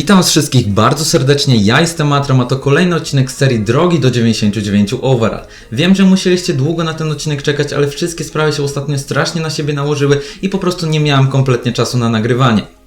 Witam wszystkich bardzo serdecznie, ja jestem Matram, a to kolejny odcinek z serii Drogi do 99 Overall. Wiem, że musieliście długo na ten odcinek czekać, ale wszystkie sprawy się ostatnio strasznie na siebie nałożyły i po prostu nie miałem kompletnie czasu na nagrywanie.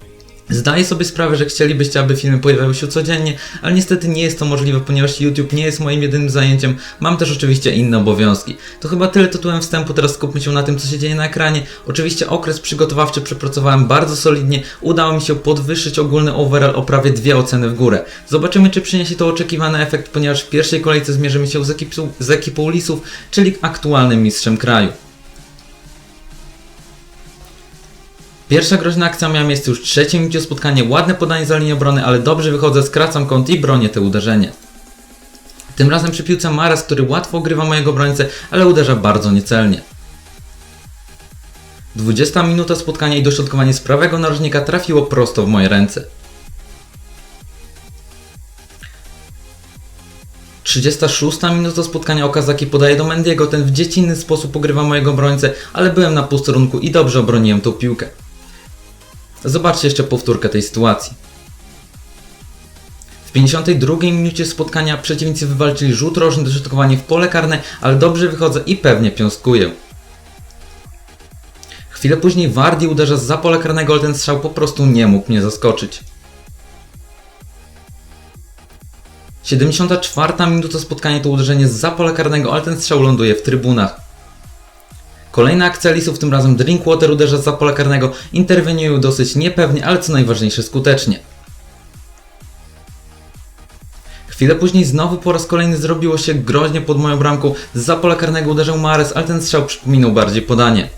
Zdaję sobie sprawę, że chcielibyście, aby filmy pojawiały się codziennie, ale niestety nie jest to możliwe, ponieważ YouTube nie jest moim jedynym zajęciem. Mam też oczywiście inne obowiązki. To chyba tyle tytułem wstępu, teraz skupmy się na tym, co się dzieje na ekranie. Oczywiście okres przygotowawczy przepracowałem bardzo solidnie, udało mi się podwyższyć ogólny overall o prawie dwie oceny w górę. Zobaczymy, czy przyniesie to oczekiwany efekt, ponieważ w pierwszej kolejce zmierzymy się z ekipą, z ekipą Lisów, czyli aktualnym mistrzem kraju. Pierwsza groźna akcja miała miejsce już w trzecim minucie spotkania. Ładne podanie za linię obrony, ale dobrze wychodzę, skracam kąt i bronię te uderzenie. Tym razem przy piłce Maras, który łatwo ogrywa mojego obrońcę, ale uderza bardzo niecelnie. 20 minuta spotkania i dośrodkowanie z prawego narożnika trafiło prosto w moje ręce. 36 minuta spotkania Okazaki podaje do Mendiego, ten w dziecinny sposób pogrywa mojego obrońcę, ale byłem na posterunku i dobrze obroniłem tą piłkę. Zobaczcie jeszcze powtórkę tej sytuacji. W 52 minucie spotkania przeciwnicy wywalczyli rzut rożny, dośrodkowanie w pole karne, ale dobrze wychodzę i pewnie piąstkuję. Chwilę później Wardi uderza z za pola karnego, ale ten strzał po prostu nie mógł mnie zaskoczyć. 74 minuta spotkania to uderzenie z za pola karnego, ale ten strzał ląduje w trybunach. Kolejna akcja Lisów, tym razem Drinkwater uderza za pola karnego, interweniują dosyć niepewnie, ale co najważniejsze skutecznie. Chwilę później znowu po raz kolejny zrobiło się groźnie pod moją bramką, za pola karnego uderzył Mares, ale ten strzał przypominał bardziej podanie.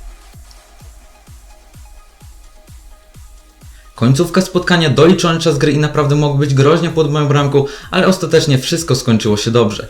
Końcówka spotkania doliczony czas gry i naprawdę mógł być groźnie pod moją bramką, ale ostatecznie wszystko skończyło się dobrze.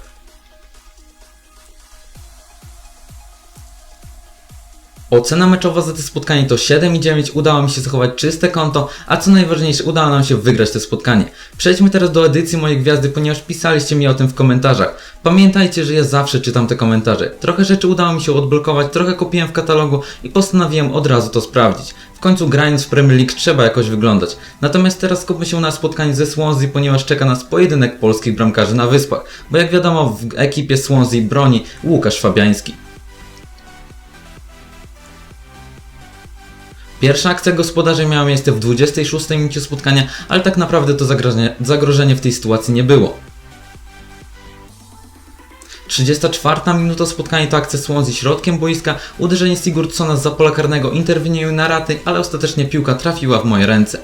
Ocena meczowa za to spotkanie to 7,9, udało mi się zachować czyste konto, a co najważniejsze, udało nam się wygrać to spotkanie. Przejdźmy teraz do edycji mojej gwiazdy, ponieważ pisaliście mi o tym w komentarzach. Pamiętajcie, że ja zawsze czytam te komentarze. Trochę rzeczy udało mi się odblokować, trochę kupiłem w katalogu i postanowiłem od razu to sprawdzić. W końcu grając w Premier League trzeba jakoś wyglądać. Natomiast teraz skupmy się na spotkaniu ze Swansea, ponieważ czeka nas pojedynek polskich bramkarzy na Wyspach. Bo jak wiadomo w ekipie Swansea broni Łukasz Fabiański. Pierwsza akcja gospodarzy miała miejsce w 26 minucie spotkania, ale tak naprawdę to zagrożenie, zagrożenie w tej sytuacji nie było. 34 minuta spotkania to akcja Swansea środkiem boiska, uderzenie Sigurdsona z za pola karnego interweniują na raty, ale ostatecznie piłka trafiła w moje ręce.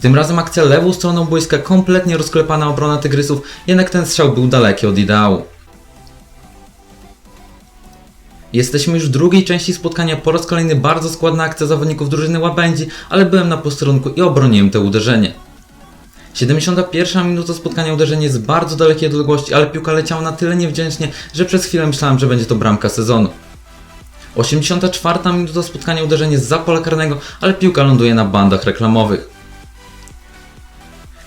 Tym razem akcja lewą stroną boiska kompletnie rozklepana obrona Tygrysów, jednak ten strzał był daleki od ideału. Jesteśmy już w drugiej części spotkania, po raz kolejny bardzo składna akcja zawodników drużyny Łabędzi, ale byłem na posterunku i obroniłem to uderzenie. 71 minuta spotkania uderzenie z bardzo dalekiej odległości, ale piłka leciała na tyle niewdzięcznie, że przez chwilę myślałem, że będzie to bramka sezonu. 84 minuta spotkania uderzenie z za pola karnego, ale piłka ląduje na bandach reklamowych.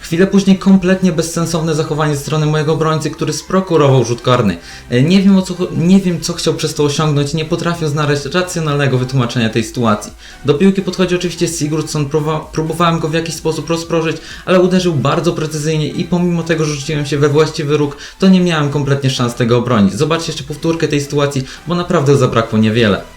Chwilę później kompletnie bezsensowne zachowanie ze strony mojego obrońcy, który sprokurował rzut karny. E, Nie wiem, o co, nie wiem co chciał przez to osiągnąć, nie potrafię znaleźć racjonalnego wytłumaczenia tej sytuacji. Do piłki podchodzi oczywiście Sigurdsson, próbowałem go w jakiś sposób rozproszyć, ale uderzył bardzo precyzyjnie i pomimo tego, że rzuciłem się we właściwy róg, to nie miałem kompletnie szans tego obronić. Zobaczcie jeszcze powtórkę tej sytuacji, bo naprawdę zabrakło niewiele.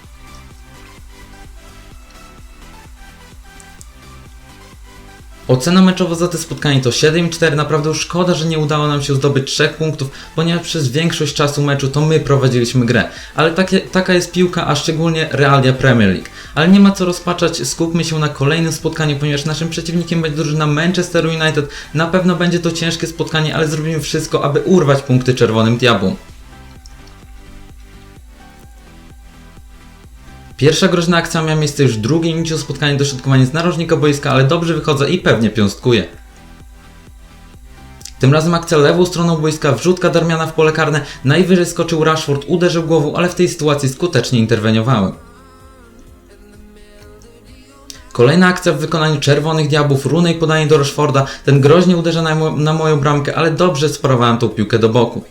Ocena meczowa za te spotkanie to 7,4. Naprawdę szkoda, że nie udało nam się zdobyć 3 punktów, ponieważ przez większość czasu meczu to my prowadziliśmy grę. Ale takie, taka jest piłka, a szczególnie realia Premier League. Ale nie ma co rozpaczać, skupmy się na kolejnym spotkaniu, ponieważ naszym przeciwnikiem będzie drużyna Manchester United. Na pewno będzie to ciężkie spotkanie, ale zrobimy wszystko, aby urwać punkty czerwonym diabłom. Pierwsza groźna akcja miała miejsce już w drugiej minucie spotkania dośrodkowanie z narożnika boiska, ale dobrze wychodzę i pewnie piąstkuję. Tym razem akcja lewą stroną boiska, wrzutka Darmiana w pole karne, najwyżej skoczył Rashford, uderzył głową, ale w tej sytuacji skutecznie interweniowałem. Kolejna akcja w wykonaniu Czerwonych Diabłów, runej podanie do Rashforda, ten groźnie uderza na, mo na moją bramkę, ale dobrze sparowałem tą piłkę do boku.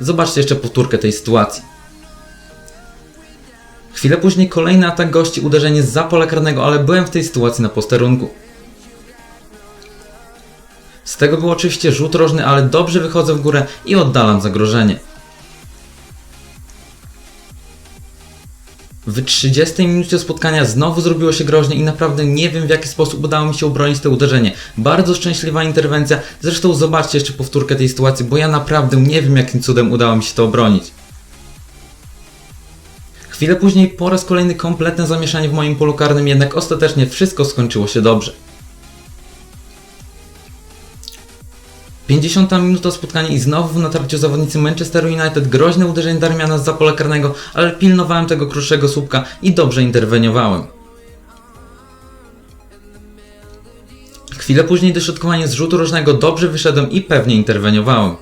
Zobaczcie jeszcze powtórkę tej sytuacji. Chwilę później kolejny atak gości, uderzenie z pola karnego, ale byłem w tej sytuacji na posterunku. Z tego był oczywiście rzut rożny, ale dobrze wychodzę w górę i oddalam zagrożenie. W 30 minucie spotkania znowu zrobiło się groźnie i naprawdę nie wiem w jaki sposób udało mi się obronić to uderzenie. Bardzo szczęśliwa interwencja, zresztą zobaczcie jeszcze powtórkę tej sytuacji, bo ja naprawdę nie wiem jakim cudem udało mi się to obronić. Chwilę później po raz kolejny kompletne zamieszanie w moim polu karnym, jednak ostatecznie wszystko skończyło się dobrze. 50 minuta spotkania i znowu w natarciu zawodnicy Manchesteru United groźne uderzenie Darmiana z pola karnego, ale pilnowałem tego krótszego słupka i dobrze interweniowałem. Chwilę później dośrodkowanie z rzutu rożnego dobrze wyszedłem i pewnie interweniowałem.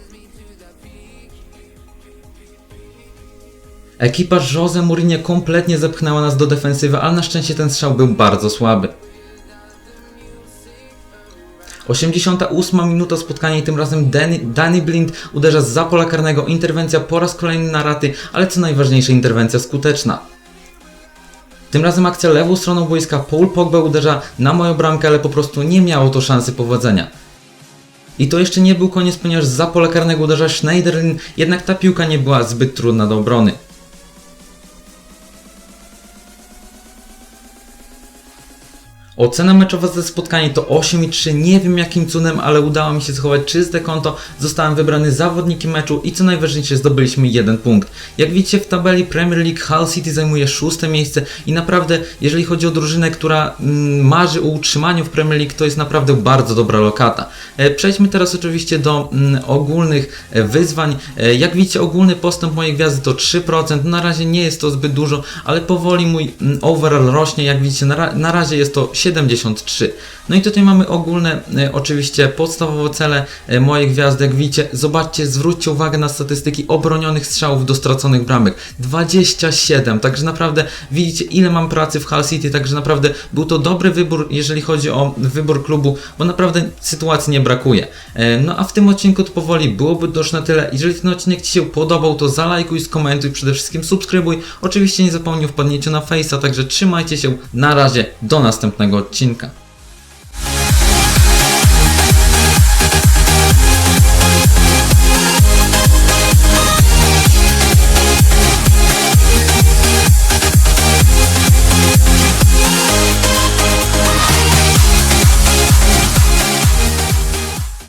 Ekipa Jose Mourinho kompletnie zepchnęła nas do defensywy, ale na szczęście ten strzał był bardzo słaby. 88 minuta spotkania i tym razem Danny, Danny Blind uderza z pola karnego, interwencja po raz kolejny na raty, ale co najważniejsze interwencja skuteczna. Tym razem akcja lewą stroną boiska, Paul Pogba uderza na moją bramkę, ale po prostu nie miało to szansy powodzenia. I to jeszcze nie był koniec, ponieważ za pola karnego uderza Schneiderlin, jednak ta piłka nie była zbyt trudna do obrony. Ocena meczowa ze spotkania to 8,3. Nie wiem jakim cudem, ale udało mi się zachować czyste konto. Zostałem wybrany zawodnikiem meczu i co najważniejsze zdobyliśmy jeden punkt. Jak widzicie w tabeli Premier League Hull City zajmuje szóste miejsce i naprawdę jeżeli chodzi o drużynę, która mm, marzy o utrzymaniu w Premier League, to jest naprawdę bardzo dobra lokata. E, przejdźmy teraz oczywiście do mm, ogólnych e, wyzwań. E, jak widzicie ogólny postęp mojej gwiazdy to 3%. Na razie nie jest to zbyt dużo, ale powoli mój mm, overall rośnie. Jak widzicie na, na razie jest to 73. No i tutaj mamy ogólne, e, oczywiście podstawowe cele e, mojej gwiazdy. Jak widzicie, zobaczcie, zwróćcie uwagę na statystyki obronionych strzałów do straconych bramek. 27, także naprawdę widzicie ile mam pracy w Hull City, także naprawdę był to dobry wybór, jeżeli chodzi o wybór klubu, bo naprawdę sytuacji nie brakuje. E, No a w tym odcinku to powoli byłoby już na tyle. Jeżeli ten odcinek Ci się podobał, to zalajkuj, skomentuj, przede wszystkim subskrybuj. Oczywiście nie zapomnij o wpadnięciu na Face'a, także trzymajcie się. Na razie, do następnego odcinka.